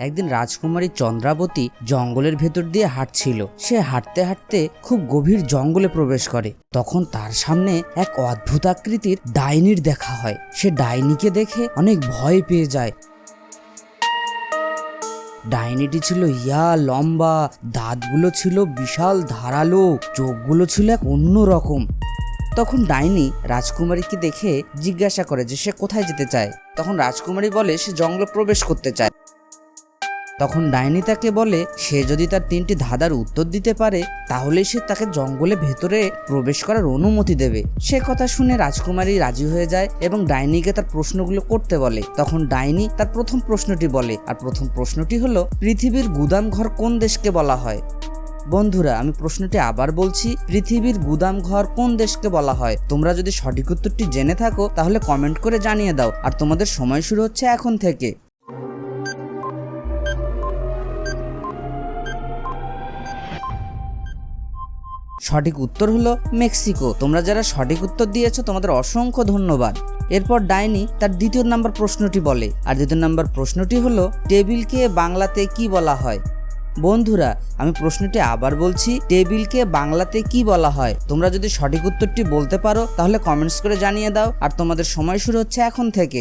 একদিন রাজকুমারী চন্দ্রাবতী জঙ্গলের ভেতর দিয়ে হাঁটছিল। সে হাঁটতে হাঁটতে খুব গভীর জঙ্গলে প্রবেশ করে। তখন তার সামনে এক অদ্ভুত আকৃতির ডাইনির দেখা হয়। সে ডাইনিকে দেখে অনেক ভয় পেয়ে যায়। ডাইনিটি ছিল ইয়া, লম্বা, দাঁতগুলো ছিল বিশাল, ধারালো, চোখগুলো ছিল এক অন্য রকম। তখন ডাইনি রাজকুমারীকে দেখে জিজ্ঞাসা করে যে সে কোথায় যেতে চায়। তখন রাজকুমারী বলে সে জঙ্গলে প্রবেশ করতে চায়। তখন ডাইনি তাকে বলে, সে যদি তার তিনটি ধাঁধার উত্তর দিতে পারে তাহলে সে তাকে জঙ্গলে ভেতরে প্রবেশ করার অনুমতি দেবে। সে কথা শুনে রাজকুমারী রাজি হয়ে যায় এবং ডাইনিকে তার প্রশ্নগুলো করতে বলে। তখন ডাইনি তার প্রথম প্রশ্নটি বলে, আর প্রথম প্রশ্নটি হলো, পৃথিবীর গুদাম ঘর কোন দেশকে বলা হয়? বন্ধুরা, আমি প্রশ্নটি আবার বলছি, পৃথিবীর গুদাম ঘর কোন দেশকে বলা হয়? তোমরা যদি সঠিক উত্তরটি জেনে থাকো, তাহলে কমেন্ট করে জানিয়ে দাও, আর তোমাদের সময় শুরু হচ্ছে এখন থেকে। সঠিক উত্তর হলো মেক্সিকো। তোমরা যারা সঠিক উত্তর দিয়েছ, তোমাদের অসংখ্য ধন্যবাদ। এরপর ডাইনি তার দ্বিতীয় নাম্বার প্রশ্নটি বলে। আর দ্বিতীয় নাম্বার প্রশ্নটি হলো, টেবিলকে বাংলাতে কি বলা হয়? বন্ধুরা, আমি প্রশ্নটি আবার বলছি, টেবিলকে বাংলাতে কি বলা হয়? তোমরা যদি সঠিক উত্তরটি বলতে পারো, তাহলে কমেন্টস করে জানিয়ে দাও। আর তোমাদের সময় শুরু হচ্ছে এখন থেকে।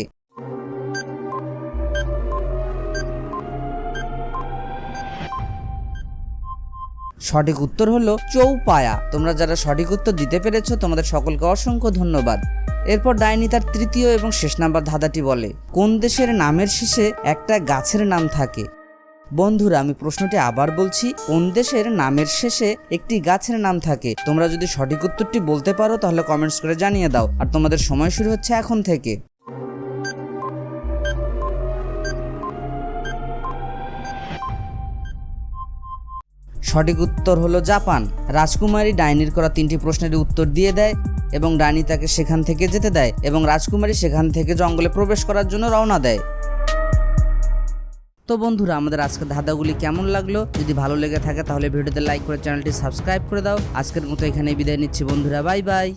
সঠিক উত্তর হলো চৌপায়া। তোমরা যারা সঠিক উত্তর দিতে পেরেছ, তোমাদের সকলকে অসংখ্য ধন্যবাদ। এরপর ডাইনি তার তৃতীয় এবং শেষ নাম্বার ধাঁধাটি বলে, কোন দেশের নামের শেষে একটা গাছের নাম থাকে? বন্ধুরা, আমি প্রশ্নটি আবার বলছি, কোন দেশের নামের শেষে একটি গাছের নাম থাকে? তোমরা যদি সঠিক উত্তরটি বলতে পারো, তাহলে কমেন্টস করে জানিয়ে দাও। আর তোমাদের সময় শুরু হচ্ছে এখন থেকে। সঠিক উত্তর হলো জাপান। রাজকুমারী ডাইনির করা তিনটি প্রশ্নের উত্তর দিয়ে দেয় এবং ডাইনি তাকে সেখান থেকে যেতে দেয় এবং রাজকুমারী সেখান থেকে জঙ্গলে প্রবেশ করার জন্য রওনা দেয়। তো বন্ধুরা, আমাদের আজকের ধাঁধাগুলি কেমন লাগল? যদি ভালো লেগে থাকে তাহলে ভিডিওতে লাইক করে চ্যানেলটি সাবস্ক্রাইব করে দাও। আজকের মতো এখানে বিদায় নিচ্ছি বন্ধুরা, বাই বাই।